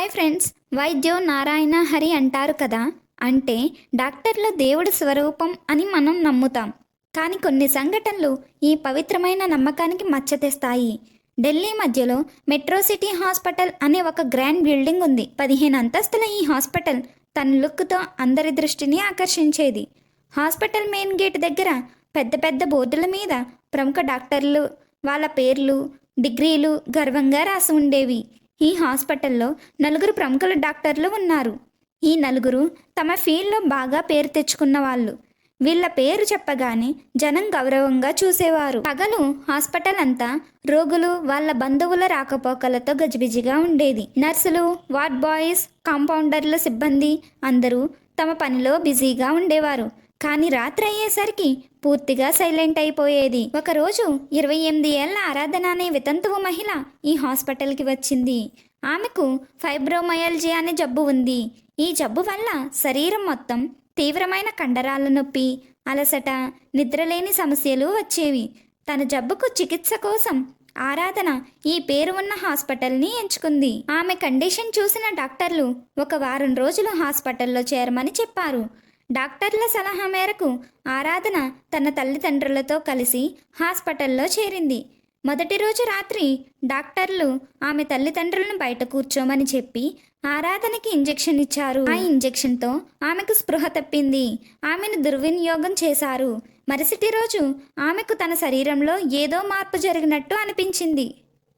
Hi friends వైద్యో నారాయణ హరి అంటారు కదా? అంటే డాక్టర్లు దేవుడి స్వరూపం అని మనం నమ్ముతాం. కానీ కొన్ని సంఘటనలు ఈ పవిత్రమైన నమ్మకానికి మచ్చ తెస్తాయి ఢిల్లీ మధ్యలో మెట్రో సిటీ హాస్పిటల్ అనే ఒక గ్రాండ్ బిల్డింగ్ ఉంది. పదిహేను అంతస్తుల ఈ హాస్పిటల్ తన లుక్తో అందరి దృష్టిని ఆకర్షించేది. హాస్పిటల్ మెయిన్ గేట్ దగ్గర పెద్ద పెద్ద బోర్డుల మీద ప్రముఖ డాక్టర్లు వాళ్ళ పేర్లు డిగ్రీలు గర్వంగా రాసి ఉండేవి. ఈ హాస్పిటల్లో నలుగురు ప్రముఖుల డాక్టర్లు ఉన్నారు. ఈ నలుగురు తమ ఫీల్డ్లో బాగా పేరు తెచ్చుకున్న వాళ్ళు. వీళ్ళ పేరు చెప్పగానే జనం గౌరవంగా చూసేవారు. పగలు హాస్పిటల్ అంతా రోగులు వాళ్ళ బంధువుల రాకపోకలతో గజిబిజిగా ఉండేది. నర్సులు వార్డ్ బాయ్స్ కాంపౌండర్ల సిబ్బంది అందరూ తమ పనిలో బిజీగా ఉండేవారు. కానీ రాత్రి అయ్యేసరికి పూర్తిగా సైలెంట్ అయిపోయేది. ఒకరోజు ఇరవై ఎనిమిది ఏళ్ళ ఆరాధన అనే వితంతువు మహిళ ఈ హాస్పిటల్కి వచ్చింది. ఆమెకు ఫైబ్రోమయాలజీ అనే జబ్బు ఉంది. ఈ జబ్బు వల్ల శరీరం మొత్తం తీవ్రమైన కండరాల నొప్పి అలసట నిద్రలేని సమస్యలు వచ్చేవి. తన జబ్బుకు చికిత్స కోసం ఆరాధన ఈ పేరు ఉన్న హాస్పిటల్ని ఎంచుకుంది. ఆమె కండిషన్ చూసిన డాక్టర్లు ఒక వారం రోజులు హాస్పిటల్లో చేరమని చెప్పారు. డాక్టర్ల సలహా మేరకు ఆరాధన తన తల్లిదండ్రులతో కలిసి హాస్పిటల్లో చేరింది. మొదటి రోజు రాత్రి డాక్టర్లు ఆమె తల్లిదండ్రులను బయట కూర్చోమని చెప్పి ఆరాధనకి ఇంజెక్షన్ ఇచ్చారు. ఆ ఇంజెక్షన్తో ఆమెకు స్పృహ తప్పింది. ఆమెను దుర్వినియోగం చేశారు. మరుసటి రోజు ఆమెకు తన శరీరంలో ఏదో మార్పు జరిగినట్టు అనిపించింది.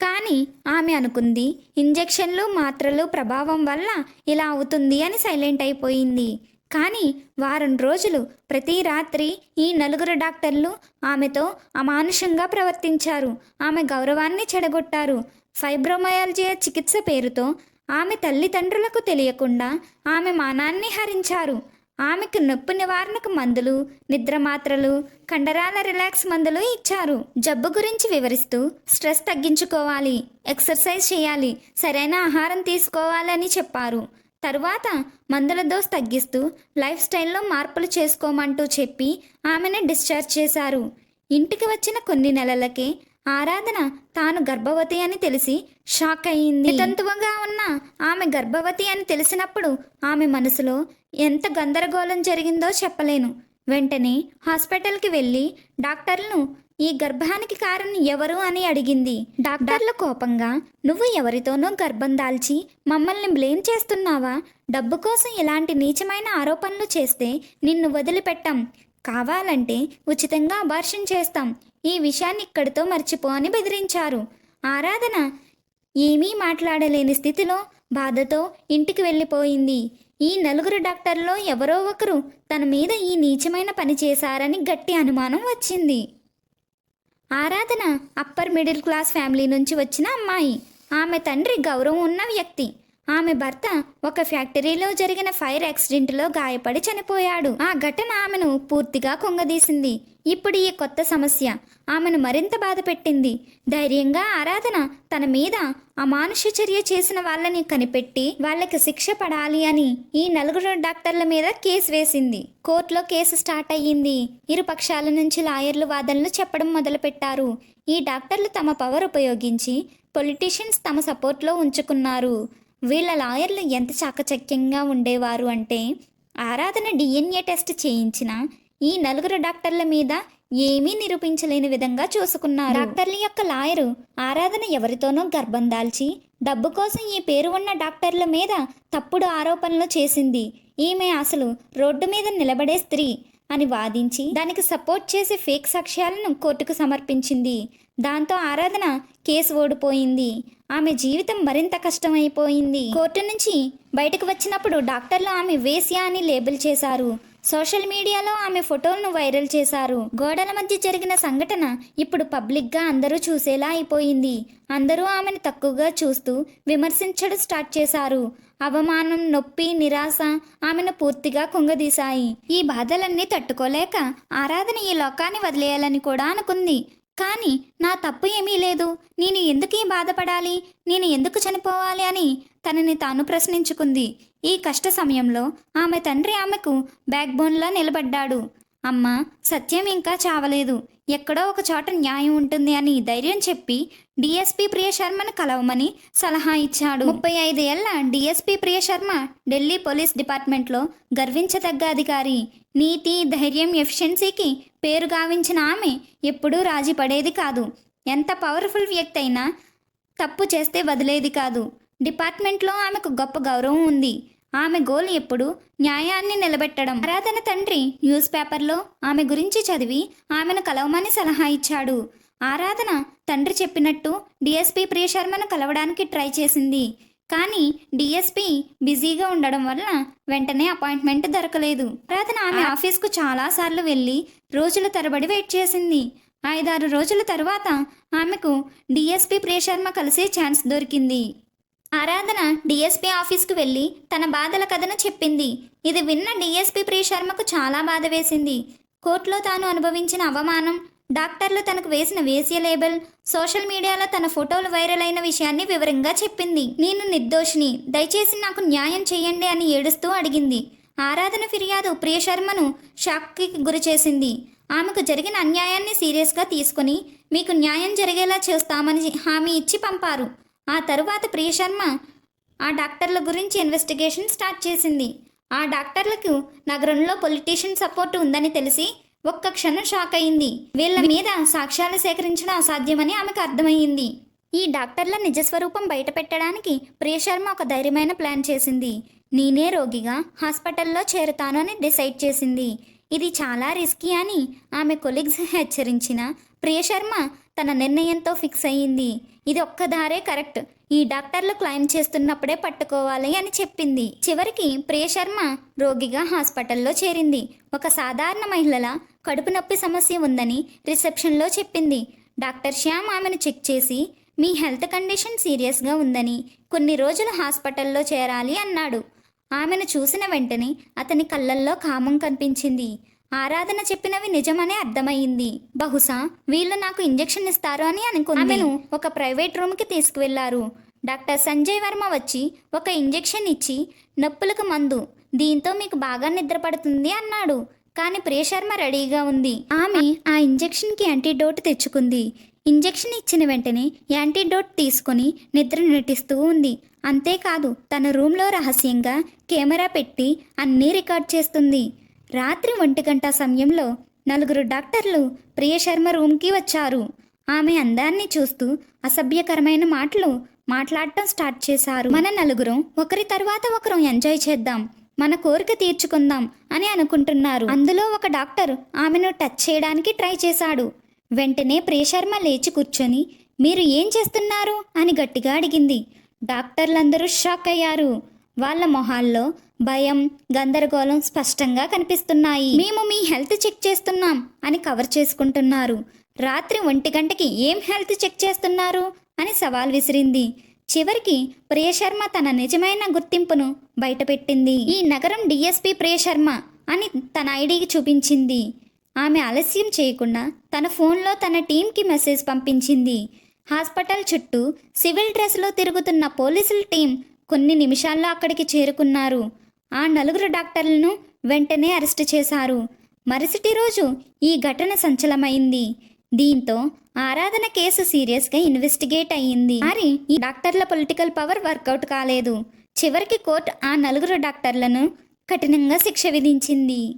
కానీ ఆమె అనుకుంది ఇంజెక్షన్లు మాత్రలు ప్రభావం వల్ల ఇలా అవుతుంది అని సైలెంట్ అయిపోయింది. కానీ వారం రోజులు ప్రతి రాత్రి ఈ నలుగురు డాక్టర్లు ఆమెతో అమానుషంగా ప్రవర్తించారు. ఆమె గౌరవాన్ని చెడగొట్టారు. ఫైబ్రోమయాలజీ చికిత్స పేరుతో ఆమె తల్లిదండ్రులకు తెలియకుండా ఆమె మానాన్ని హరించారు. ఆమెకు నొప్పి నివారణకు మందులు నిద్ర మాత్రలు కండరాల రిలాక్స్ మందులు ఇచ్చారు. జబ్బు గురించి వివరిస్తూ స్ట్రెస్ తగ్గించుకోవాలి ఎక్సర్సైజ్ చేయాలి సరైన ఆహారం తీసుకోవాలని చెప్పారు. తరువాత మందుల డోస్ తగ్గిస్తూ లైఫ్ స్టైల్లో మార్పులు చేసుకోమంటూ చెప్పి ఆమెను డిశ్చార్జ్ చేశారు. ఇంటికి వచ్చిన కొన్ని నెలలకే ఆరాధన తాను గర్భవతి అని తెలిసి షాక్ అయ్యింది తంతువగా ఉన్న ఆమె గర్భవతి అని తెలిసినప్పుడు ఆమె మనసులో ఎంత గందరగోళం జరిగిందో చెప్పలేను. వెంటనే హాస్పిటల్కి వెళ్ళి డాక్టర్లను ఈ గర్భానికి కారణం ఎవరు అని అడిగింది. డాక్టర్లు కోపంగా నువ్వు ఎవరితోనో గర్భం దాల్చి మమ్మల్ని బ్లేమ్ చేస్తున్నావా? డబ్బు కోసం ఇలాంటి నీచమైన ఆరోపణలు చేస్తే నిన్ను వదిలిపెట్టాం. కావాలంటే ఉచితంగా అబార్షన్ చేస్తాం. ఈ విషయాన్ని ఇక్కడితో మర్చిపో అని బెదిరించారు. ఆరాధన ఏమీ మాట్లాడలేని స్థితిలో బాధతో ఇంటికి వెళ్ళిపోయింది. ఈ నలుగురు డాక్టర్లో ఎవరో ఒకరు తన మీద ఈ నీచమైన పని చేశారని గట్టి అనుమానం వచ్చింది. ఆరాధన అప్పర్ మిడిల్ క్లాస్ ఫ్యామిలీ నుంచి వచ్చిన అమ్మాయి. ఆమె తండ్రి గౌరవం ఉన్న వ్యక్తి. ఆమె భర్త ఒక ఫ్యాక్టరీలో జరిగిన ఫైర్ యాక్సిడెంట్లో గాయపడి చనిపోయాడు. ఆ ఘటన ఆమెను పూర్తిగా కుంగదీసింది. ఇప్పుడు ఈ కొత్త సమస్య ఆమెను మరింత బాధ పెట్టింది. ధైర్యంగా ఆరాధన తన మీద అమానుష చర్య చేసిన వాళ్ళని కనిపెట్టి వాళ్ళకి శిక్ష పడాలి అని ఈ నలుగురు డాక్టర్ల మీద కేసు వేసింది. కోర్టులో కేసు స్టార్ట్ అయ్యింది. ఇరు పక్షాల నుంచి లాయర్లు వాదనలు చెప్పడం మొదలుపెట్టారు. ఈ డాక్టర్లు తమ పవర్ ఉపయోగించి పొలిటీషియన్స్ తమ సపోర్ట్లో ఉంచుకున్నారు. వీళ్ళ లాయర్లు ఎంత చాకచక్యంగా ఉండేవారు అంటే ఆరాధన డిఎన్ఏ టెస్ట్ చేయించిన ఈ నలుగురు డాక్టర్ల మీద ఏమీ నిరూపించలేని విధంగా చూసుకున్నారు. డాక్టర్ల యొక్క లాయరు ఆరాధన ఎవరితోనో గర్భం దాల్చి డబ్బు కోసం ఈ పేరు ఉన్న డాక్టర్ల మీద తప్పుడు ఆరోపణలు చేసింది. ఈమె అసలు రోడ్డు మీద నిలబడే స్త్రీ. అని వాదించి దానికి సపోర్ట్ చేసే ఫేక్ సాక్ష్యాలను కోర్టుకు సమర్పించింది. దాంతో ఆరాధన కేసు ఓడిపోయింది. ఆమె జీవితం మరింత కష్టమైపోయింది. కోర్టు నుంచి బయటకు వచ్చినప్పుడు డాక్టర్లు ఆమె వేశ్య అని లేబుల్ చేశారు. సోషల్ మీడియాలో ఆమె ఫోటోలను వైరల్ చేశారు. గోడల మధ్య జరిగిన సంఘటన ఇప్పుడు పబ్లిక్గా అందరూ చూసేలా అయిపోయింది. అందరూ ఆమెను తక్కువగా చూస్తూ విమర్శించడం స్టార్ట్ చేశారు. అవమానం నొప్పి నిరాశ ఆమెను పూర్తిగా కుంగదీశాయి. ఈ బాధలన్నీ తట్టుకోలేక ఆరాధన ఈ లోకాన్ని వదిలేయాలని కూడా అనుకుంది. కానీ నా తప్పు ఏమీ లేదు. నేను ఎందుకు ఈ బాధపడాలి? నేను ఎందుకు చనిపోవాలి అని తనని తాను ప్రశ్నించుకుంది. ఈ కష్ట సమయంలో ఆమె తండ్రి ఆమెకు బ్యాక్బోన్లా నిలబడ్డాడు. అమ్మ సత్యం ఇంకా చావలేదు. ఎక్కడో ఒక చోట న్యాయం ఉంటుంది అని ధైర్యం చెప్పి డిఎస్పీ ప్రియ శర్మను కలవమని సలహా ఇచ్చాడు. ముప్పై ఐదు ఏళ్ళ డిఎస్పీ ప్రియ శర్మ ఢిల్లీ పోలీస్ డిపార్ట్మెంట్లో గర్వించదగ్గ అధికారి. నీతి ధైర్యం ఎఫిషియన్సీకి పేరు గావించిన ఆమె ఎప్పుడూ రాజీ పడేది కాదు. ఎంత పవర్ఫుల్ వ్యక్తి అయినా తప్పు చేస్తే వదిలేది కాదు. డిపార్ట్మెంట్లో ఆమెకు గొప్ప గౌరవం ఉంది. ఆమె గోల్ ఎప్పుడు? న్యాయాన్ని నిలబెట్టడం. ఆరాధన తండ్రి న్యూస్ పేపర్లో ఆమె గురించి చదివి ఆమెను కలవమని సలహా ఇచ్చాడు. ఆరాధన తండ్రి చెప్పినట్టు డిఎస్పీ ప్రియశర్మను కలవడానికి ట్రై చేసింది. కానీ డిఎస్పీ బిజీగా ఉండడం వల్ల వెంటనే అపాయింట్మెంట్ దొరకలేదు. ఆరాధన ఆమె ఆఫీస్కు చాలాసార్లు వెళ్ళి రోజుల తరబడి వెయిట్ చేసింది. ఐదారు రోజుల తర్వాత ఆమెకు డిఎస్పీ ప్రియశర్మ కలిసే ఛాన్స్ దొరికింది. ఆరాధన డిఎస్పీ ఆఫీస్కు వెళ్ళి తన బాధల కథను చెప్పింది. ఇది విన్న డిఎస్పీ ప్రియ శర్మకు చాలా బాధ వేసింది. కోర్టులో తాను అనుభవించిన అవమానం డాక్టర్లు తనకు వేసిన వేసియ లేబుల్ సోషల్ మీడియాలో తన ఫోటోలు వైరల్ అయిన విషయాన్ని వివరంగా చెప్పింది. నేను నిర్దోషిని. దయచేసి నాకు న్యాయం చేయండి అని ఏడుస్తూ అడిగింది. ఆరాధన ఫిర్యాదు ప్రియ శర్మను షాక్కి గురిచేసింది. ఆమెకు జరిగిన అన్యాయాన్ని సీరియస్గా తీసుకుని మీకు న్యాయం జరిగేలా చేస్తామని హామీ ఇచ్చి పంపారు. ఆ తరువాత ప్రియశర్మ ఆ డాక్టర్ల గురించి ఇన్వెస్టిగేషన్ స్టార్ట్ చేసింది. ఆ డాక్టర్లకు నగరంలో పొలిటీషియన్ సపోర్ట్ ఉందని తెలిసి ఒక్క క్షణం షాక్ అయింది. వీళ్ళ మీద సాక్ష్యాలు సేకరించడం అసాధ్యమని ఆమెకు అర్థమయ్యింది. ఈ డాక్టర్ల నిజస్వరూపం బయటపెట్టడానికి ప్రియశర్మ ఒక ధైర్యమైన ప్లాన్ చేసింది. నేనే రోగిగా హాస్పిటల్లో చేరుతాను అని డిసైడ్ చేసింది. ఇది చాలా రిస్కీ అని ఆమె కొలీగ్స్ హెచ్చరించిన ప్రియ శర్మ తన నిర్ణయంతో ఫిక్స్ అయ్యింది. ఇది ఒక్కదారే కరెక్ట్ ఈ డాక్టర్లు క్లైమ్ చేస్తున్నప్పుడే పట్టుకోవాలి అని చెప్పింది. చివరికి ప్రియ శర్మ రోగిగా హాస్పిటల్లో చేరింది. ఒక సాధారణ మహిళల కడుపు నొప్పి సమస్య ఉందని రిసెప్షన్లో చెప్పింది. డాక్టర్ శ్యామ్ ఆమెను చెక్ చేసి మీ హెల్త్ కండిషన్ సీరియస్గా ఉందని కొన్ని రోజులు హాస్పిటల్లో చేరాలి అన్నాడు. ఆమెను చూసిన వెంటనే అతని కళ్ళల్లో కామం కనిపించింది. ఆరాధన చెప్పినవి నిజమనే అర్థమయ్యింది. బహుశా వీళ్ళు నాకు ఇంజెక్షన్ ఇస్తారు అని అనుకుంది. ఆమెను ఒక ప్రైవేట్ రూమ్కి తీసుకువెళ్ళారు. డాక్టర్ సంజయ్ వర్మ వచ్చి ఒక ఇంజెక్షన్ ఇచ్చి నొప్పులకు మందు. దీంతో మీకు బాగా నిద్రపడుతుంది అన్నాడు. కానీ ప్రియశర్మ రెడీగా ఉంది. ఆమె ఆ ఇంజెక్షన్కి యాంటీడోట్ తెచ్చుకుంది. ఇంజెక్షన్ ఇచ్చిన వెంటనే యాంటీడోట్ తీసుకొని నిద్ర నటిస్తూ ఉంది. అంతేకాదు తన రూమ్లో రహస్యంగా కెమెరా పెట్టి అన్నీ రికార్డ్ చేస్తుంది. రాత్రి ఒంటి గంట సమయంలో నలుగురు డాక్టర్లు ప్రియశర్మ రూమ్కి వచ్చారు. ఆమె అందాన్ని చూస్తూ అసభ్యకరమైన మాటలు మాట్లాడటం స్టార్ట్ చేశారు. మన నలుగురం ఒకరి తర్వాత ఒకరం ఎంజాయ్ చేద్దాం మన కోరిక తీర్చుకుందాం అని అనుకుంటున్నారు. అందులో ఒక డాక్టర్ ఆమెను టచ్ చేయడానికి ట్రై చేశాడు. వెంటనే ప్రియశర్మ లేచి కూర్చొని మీరు ఏం చేస్తున్నారు? అని గట్టిగా అడిగింది. డాక్టర్లందరూ షాక్ అయ్యారు. వాళ్ళ మొహాల్లో భయం గందరగోళం స్పష్టంగా కనిపిస్తున్నాయి. మేము మీ హెల్త్ చెక్ చేస్తున్నాం అని కవర్ చేసుకుంటున్నారు. రాత్రి ఒంటి గంటకి ఏం హెల్త్ చెక్ చేస్తున్నారు? అని సవాల్ విసిరింది. చివరికి ప్రియశర్మ తన నిజమైన గుర్తింపును బయటపెట్టింది. ఈ నగరం డిఎస్పి ప్రియశర్మ అని తన ఐడికి చూపించింది. ఆమె ఆలస్యం చేయకుండా తన ఫోన్లో తన టీంకి మెసేజ్ పంపించింది. హాస్పిటల్ చుట్టూ సివిల్ డ్రెస్లో తిరుగుతున్న పోలీసుల టీం కొన్ని నిమిషాల్లో అక్కడికి చేరుకున్నారు. ఆ నలుగురు డాక్టర్లను వెంటనే అరెస్టు చేశారు. మరుసటి రోజు ఈ ఘటన సంచలమైంది దీంతో ఆరాధన కేసు సీరియస్గా ఇన్వెస్టిగేట్ అయ్యింది. మరి ఈ డాక్టర్ల పొలిటికల్ పవర్ వర్కౌట్ కాలేదు. చివరికి కోర్టు ఆ నలుగురు డాక్టర్లను కఠినంగా శిక్ష విధించింది.